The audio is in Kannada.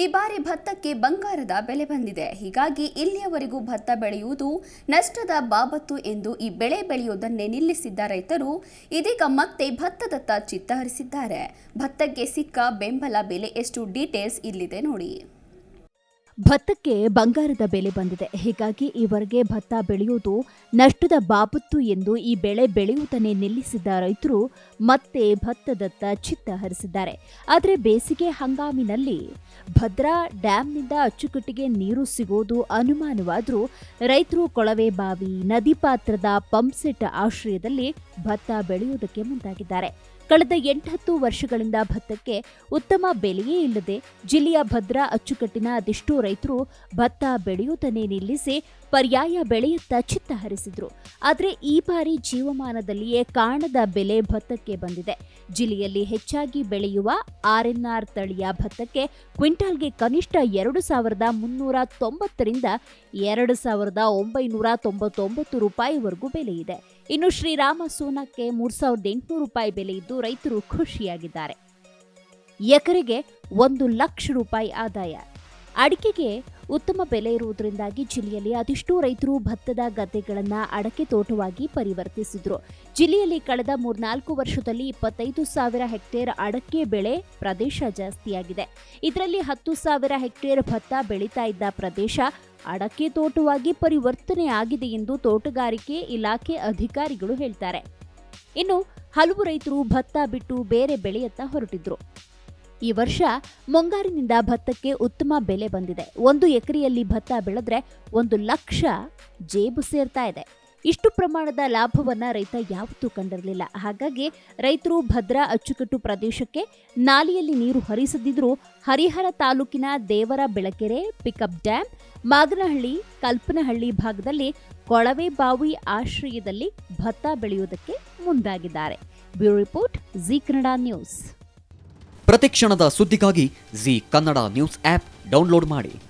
ಈ ಬಾರಿ ಭತ್ತಕ್ಕೆ ಬಂಗಾರದ ಬೆಲೆ ಬಂದಿದೆ. ಹೀಗಾಗಿ ಇಲ್ಲಿಯವರೆಗೂ ಭತ್ತ ಬೆಳೆಯುವುದು ನಷ್ಟದ ಬಾಬತ್ತು ಎಂದು ಈ ಬೆಳೆ ಬೆಳೆಯುವುದನ್ನೇ ನಿಲ್ಲಿಸಿದ್ದ ರೈತರು ಇದೀಗ ಮತ್ತೆ ಭತ್ತದತ್ತ ಚಿತ್ತ ಹರಿಸಿದ್ದಾರೆ ಭತ್ತಕ್ಕೆ ಸಿಕ್ಕ ಬೆಂಬಲ ಬೆಲೆ ಎಷ್ಟು ಡೀಟೇಲ್ಸ್ ಇಲ್ಲಿದೆ ನೋಡಿ. ಭತ್ತಕ್ಕೆ ಬಂಗಾರದ ಬೆಲೆ ಬಂದಿದೆ. ಹೀಗಾಗಿ ಈವರೆಗೆ ಭತ್ತ ಬೆಳೆಯುವುದು ನಷ್ಟದ ಬಾಬತ್ತು ಎಂದು ಈ ಬೆಳೆ ಬೆಳೆಯುವುದನ್ನೇ ನಿಲ್ಲಿಸಿದ್ದ ರೈತರು ಮತ್ತೆ ಭತ್ತದತ್ತ ಚಿತ್ತ ಹರಿಸಿದ್ದಾರೆ. ಆದರೆ ಬೇಸಿಗೆ ಹಂಗಾಮಿನಲ್ಲಿ ಭದ್ರಾ ಡ್ಯಾಂನಿಂದ ಅಚ್ಚುಕಟ್ಟಿಗೆ ನೀರು ಸಿಗೋದು ಅನುಮಾನವಾದರೂ ರೈತರು ಕೊಳವೆ ಬಾವಿ, ನದಿ ಪಾತ್ರದ ಪಂಪ್ಸೆಟ್ ಆಶ್ರಯದಲ್ಲಿ ಭತ್ತ ಬೆಳೆಯುವುದಕ್ಕೆ ಮುಂದಾಗಿದ್ದಾರೆ. ಕಳೆದ ಎಂಟತ್ತು ವರ್ಷಗಳಿಂದ ಭತ್ತಕ್ಕೆ ಉತ್ತಮ ಬೆಲೆಯೇ ಇಲ್ಲದೆ ಜಿಲ್ಲೆಯ ಭದ್ರಾ ಅಚ್ಚುಕಟ್ಟಿನ ಅದೆಷ್ಟೋ ರೈತರು ಭತ್ತ ಬೆಳೆಯುವುದನ್ನೇ ನಿಲ್ಲಿಸಿ ಪರ್ಯಾಯ ಬೆಳೆಯತ್ತ ಚಿತ್ತ ಹರಿಸಿದ್ರು. ಆದರೆ ಈ ಬಾರಿ ಜೀವಮಾನದಲ್ಲಿಯೇ ಕಾಣದ ಬೆಲೆ ಭತ್ತಕ್ಕೆ ಬಂದಿದೆ. ಜಿಲ್ಲೆಯಲ್ಲಿ ಹೆಚ್ಚಾಗಿ ಬೆಳೆಯುವ ಆರ್ಎನ್ಆರ್ ತಳಿಯ ಭತ್ತಕ್ಕೆ ಕ್ವಿಂಟಾಲ್ಗೆ ಕನಿಷ್ಠ ಎರಡು ಸಾವಿರದ ಮುನ್ನೂರ ತೊಂಬತ್ತರಿಂದ ಎರಡು ಸಾವಿರದ ಒಂಬೈನೂರ ತೊಂಬತ್ತೊಂಬತ್ತು ರೂಪಾಯಿವರೆಗೂ ಬೆಲೆ ಇದೆ. ಇನ್ನು ಶ್ರೀರಾಮ ಸೋನಕ್ಕೆ ಮೂರು ಸಾವಿರದ ಎಂಟುನೂರು ರೂಪಾಯಿ ಬೆಲೆ ಇದ್ದು ರೈತರು ಖುಷಿಯಾಗಿದ್ದಾರೆ. ಎಕರೆಗೆ ಒಂದು ಲಕ್ಷ ರೂಪಾಯಿ ಆದಾಯ. ಅಡಿಕೆಗೆ ಉತ್ತಮ ಬೆಲೆ ಇರುವುದರಿಂದಾಗಿ ಜಿಲ್ಲೆಯಲ್ಲಿ ಅದೆಷ್ಟೋ ರೈತರು ಭತ್ತದ ಗದ್ದೆಗಳನ್ನು ಅಡಕೆ ತೋಟವಾಗಿ ಪರಿವರ್ತಿಸಿದ್ರು. ಜಿಲ್ಲೆಯಲ್ಲಿ ಕಳೆದ ಮೂರ್ನಾಲ್ಕು ವರ್ಷದಲ್ಲಿ ಇಪ್ಪತ್ತೈದು ಸಾವಿರ ಹೆಕ್ಟೇರ್ ಅಡಕೆ ಬೆಳೆ ಪ್ರದೇಶ ಜಾಸ್ತಿಯಾಗಿದೆ. ಇದರಲ್ಲಿ ಹತ್ತು ಸಾವಿರ ಹೆಕ್ಟೇರ್ ಭತ್ತ ಬೆಳೀತಾ ಇದ್ದ ಪ್ರದೇಶ ಅಡಕೆ ತೋಟವಾಗಿ ಪರಿವರ್ತನೆ ಆಗಿದೆ ಎಂದು ತೋಟಗಾರಿಕೆ ಇಲಾಖೆ ಅಧಿಕಾರಿಗಳು ಹೇಳ್ತಾರೆ. ಇನ್ನು ಹಲವು ರೈತರು ಭತ್ತ ಬಿಟ್ಟು ಬೇರೆ ಬೆಳೆಯತ್ತ ಹೊರಟಿದ್ರು. ಈ ವರ್ಷ ಮುಂಗಾರಿನಿಂದ ಭತ್ತಕ್ಕೆ ಉತ್ತಮ ಬೆಲೆ ಬಂದಿದೆ. ಒಂದು ಎಕರೆಯಲ್ಲಿ ಭತ್ತ ಬೆಳೆದ್ರೆ ಒಂದು ಲಕ್ಷ ಜೇಬು ಸೇರ್ತಾ ಇದೆ. ಇಷ್ಟು ಪ್ರಮಾಣದ ಲಾಭವನ್ನ ರೈತ ಯಾವತ್ತೂ ಕಂಡಿರಲಿಲ್ಲ. ಹಾಗಾಗಿ ರೈತರು ಭದ್ರಾ ಅಚ್ಚುಕಟ್ಟು ಪ್ರದೇಶಕ್ಕೆ ನಾಲಿಯಲ್ಲಿ ನೀರು ಹರಿಸದಿದ್ರೂ ಹರಿಹರ ತಾಲೂಕಿನ ದೇವರ ಬೆಳಕೆರೆ, ಪಿಕಪ್ ಡ್ಯಾಂ, ಮಾಗನಹಳ್ಳಿ, ಕಲ್ಪನಹಳ್ಳಿ ಭಾಗದಲ್ಲಿ ಕೊಳವೆ ಬಾವಿ ಆಶ್ರಯದಲ್ಲಿ ಭತ್ತ ಬೆಳೆಯುವುದಕ್ಕೆ ಮುಂದಾಗಿದ್ದಾರೆ. Bureau report, Zee Kannada news. ಪ್ರತಿಕ್ಷಣದ ಸುದ್ದಿಗಾಗಿ Zee Kannada news app download ಮಾಡಿ.